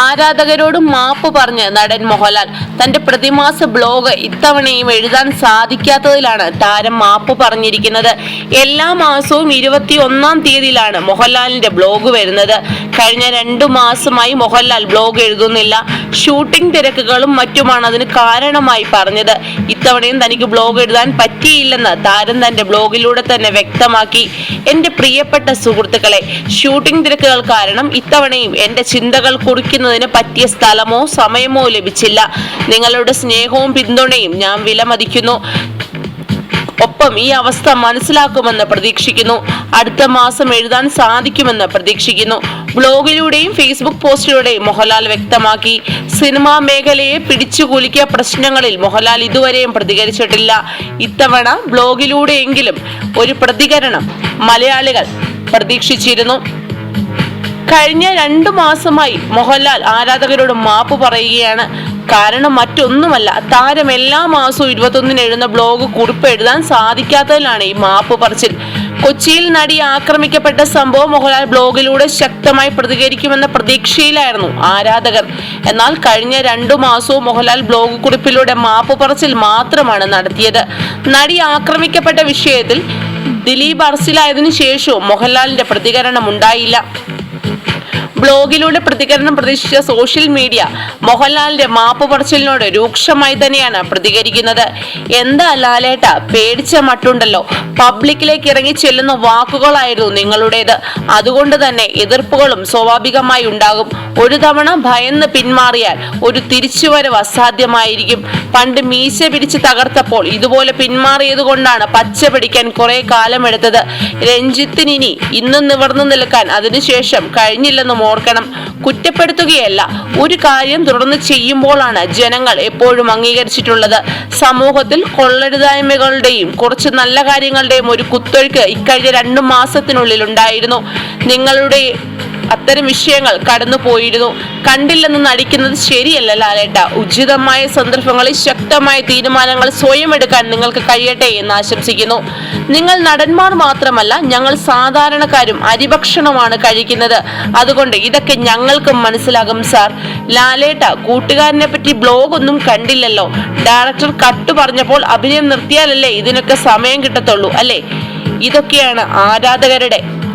ആരാധകരോട് മാപ്പ് പറഞ്ഞ് നടൻ മോഹൻലാൽ തന്റെ പ്രതിമാസ ബ്ലോഗ് ഇത്തവണയും എഴുതാൻ സാധിക്കാത്തതിലാണ് താരം മാപ്പ് പറഞ്ഞിരിക്കുന്നത്. എല്ലാ മാസവും ഇരുപത്തി ഒന്നാം തീയതിയിലാണ് മോഹൻലാലിന്റെ ബ്ലോഗ് വരുന്നത്. കഴിഞ്ഞ രണ്ടു മാസമായി മോഹൻലാൽ ബ്ലോഗ് എഴുതുന്നില്ല. ഷൂട്ടിംഗ് തിരക്കുകളും മറ്റുമാണ് അതിന് കാരണമായി പറഞ്ഞത്. ഇത്തവണയും തനിക്ക് ബ്ലോഗ് എഴുതാൻ പറ്റിയില്ലെന്ന് താരം തന്റെ ബ്ലോഗിലൂടെ തന്നെ വ്യക്തമാക്കി. എന്റെ പ്രിയപ്പെട്ട സുഹൃത്തുക്കളെ ഷൂട്ടിംഗ് തിരക്കുകൾ കാരണം ഇത്തവണയും എന്റെ ചിന്തകൾ കുറിക്കുന്നതിന് പറ്റിയ സ്ഥലമോ സമയമോ ലഭിച്ചില്ല. നിങ്ങളുടെ സ്നേഹവും പിന്തുണയും ഞാൻ വിലമതിക്കുന്നു. ഒപ്പം ഈ അവസ്ഥ മനസ്സിലാക്കുമെന്ന് പ്രതീക്ഷിക്കുന്നു. അടുത്ത മാസം എഴുതാൻ സാധിക്കുമെന്ന് പ്രതീക്ഷിക്കുന്നു. ബ്ലോഗിലൂടെയും ഫേസ്ബുക്ക് പോസ്റ്റിലൂടെയും മോഹൻലാൽ വ്യക്തമാക്കി. സിനിമാ മേഖലയെ പിടിച്ചുകുലുക്കിയ പ്രശ്നങ്ങളിൽ മോഹൻലാൽ ഇതുവരെയും പ്രതികരിച്ചിട്ടില്ല. ഇത്തവണ ബ്ലോഗിലൂടെയെങ്കിലും ഒരു പ്രതികരണം മലയാളികൾ പ്രതീക്ഷിച്ചിരുന്നു. കഴിഞ്ഞ രണ്ടു മാസമായി മോഹൻലാൽ ആരാധകരോട് മാപ്പ് പറയുകയാണ്. കാരണം മറ്റൊന്നുമല്ല താരം എല്ലാ മാസവും ഇരുപത്തൊന്നിന് എഴുതുന്ന ബ്ലോഗ് കുറിപ്പ് എഴുതാൻ സാധിക്കാത്തതിലാണ് ഈ മാപ്പ് പറച്ചിൽ. കൊച്ചിയിൽ നടി ആക്രമിക്കപ്പെട്ട സംഭവം മോഹൻലാൽ ബ്ലോഗിലൂടെ ശക്തമായി പ്രതികരിക്കുമെന്ന പ്രതീക്ഷയിലായിരുന്നു ആരാധകർ. എന്നാൽ കഴിഞ്ഞ രണ്ടു മാസവും മോഹൻലാൽ ബ്ലോഗ് കുറിപ്പിലൂടെ മാപ്പ് പറച്ചിൽ മാത്രമാണ് നടത്തിയത്. നടി ആക്രമിക്കപ്പെട്ട വിഷയത്തിൽ ദിലീപ് അറസ്റ്റിലായതിനു ശേഷവും മോഹൻലാലിന്റെ പ്രതികരണം ഉണ്ടായില്ല. ബ്ലോഗിലൂടെ പ്രതികരണം പ്രതീക്ഷിച്ച സോഷ്യൽ മീഡിയ മോഹൻലാലിന്റെ മാപ്പ് പറച്ചിലിനോട് രൂക്ഷമായി തന്നെയാണ് പ്രതികരിക്കുന്നത്. എന്താ ലാലേട്ട പേടിച്ച മട്ടുണ്ടല്ലോ. പബ്ലിക്കിലേക്ക് ഇറങ്ങി ചെല്ലുന്ന വാക്കുകളായിരുന്നു നിങ്ങളുടേത്. അതുകൊണ്ട് തന്നെ എതിർപ്പുകളും സ്വാഭാവികമായി ഉണ്ടാകും. ഒരു തവണ ഭയന്ന് പിന്മാറിയാൽ ഒരു തിരിച്ചുവരവ് അസാധ്യമായിരിക്കും. പണ്ട് മീശ പിരിച്ച് തകർത്തപ്പോൾ ഇതുപോലെ പിന്മാറിയത് കൊണ്ടാണ് പച്ച പിടിക്കാൻ കുറെ കാലമെടുത്തത്. രഞ്ജിത്തിനി ഇന്നും നിവർന്നു നിൽക്കാൻ അതിനുശേഷം കഴിഞ്ഞില്ലെന്നും ഓർക്കണം. കുറ്റപ്പെടുത്തുകയല്ല ഒരു കാര്യം തുടർന്ന് ചെയ്യുമ്പോഴാണ് ജനങ്ങൾ എപ്പോഴും അംഗീകരിച്ചിട്ടുള്ളത്. സമൂഹത്തിൽ കൊള്ളരുതായ്മകളുടെയും കുറച്ച് നല്ല കാര്യങ്ങളുടെയും ഒരു കുത്തൊഴുക്ക് ഇക്കഴിഞ്ഞ രണ്ടു മാസത്തിനുള്ളിൽ ഉണ്ടായിരുന്നു. നിങ്ങളുടെ അത്തരം വിഷയങ്ങൾ കടന്നു പോയിരുന്നു. കണ്ടില്ലെന്ന് നടിക്കുന്നത് ശരിയല്ല ലാലേട്ട. ഉചിതമായ സന്ദർഭങ്ങളിൽ ശക്തമായ തീരുമാനങ്ങൾ സ്വയം എടുക്കാൻ നിങ്ങൾക്ക് കഴിയട്ടെ എന്ന് ആശംസിക്കുന്നു. നിങ്ങൾ നടന്മാർ മാത്രമല്ല ഞങ്ങൾ സാധാരണക്കാരും അരിഭക്ഷണമാണ് കഴിക്കുന്നത്. അതുകൊണ്ട് ഇതൊക്കെ ഞങ്ങൾക്കും മനസ്സിലാകും സാർ. ലാലേട്ട കൂട്ടുകാരനെ പറ്റി ബ്ലോഗ് ഒന്നും കണ്ടില്ലല്ലോ. ഡയറക്ടർ കട്ട് പറഞ്ഞപ്പോൾ അഭിനയം നിർത്തിയാലല്ലേ ഇതിനൊക്കെ സമയം കിട്ടത്തുള്ളൂ അല്ലേ? ഇതൊക്കെയാണ് ആരാധകരുടെ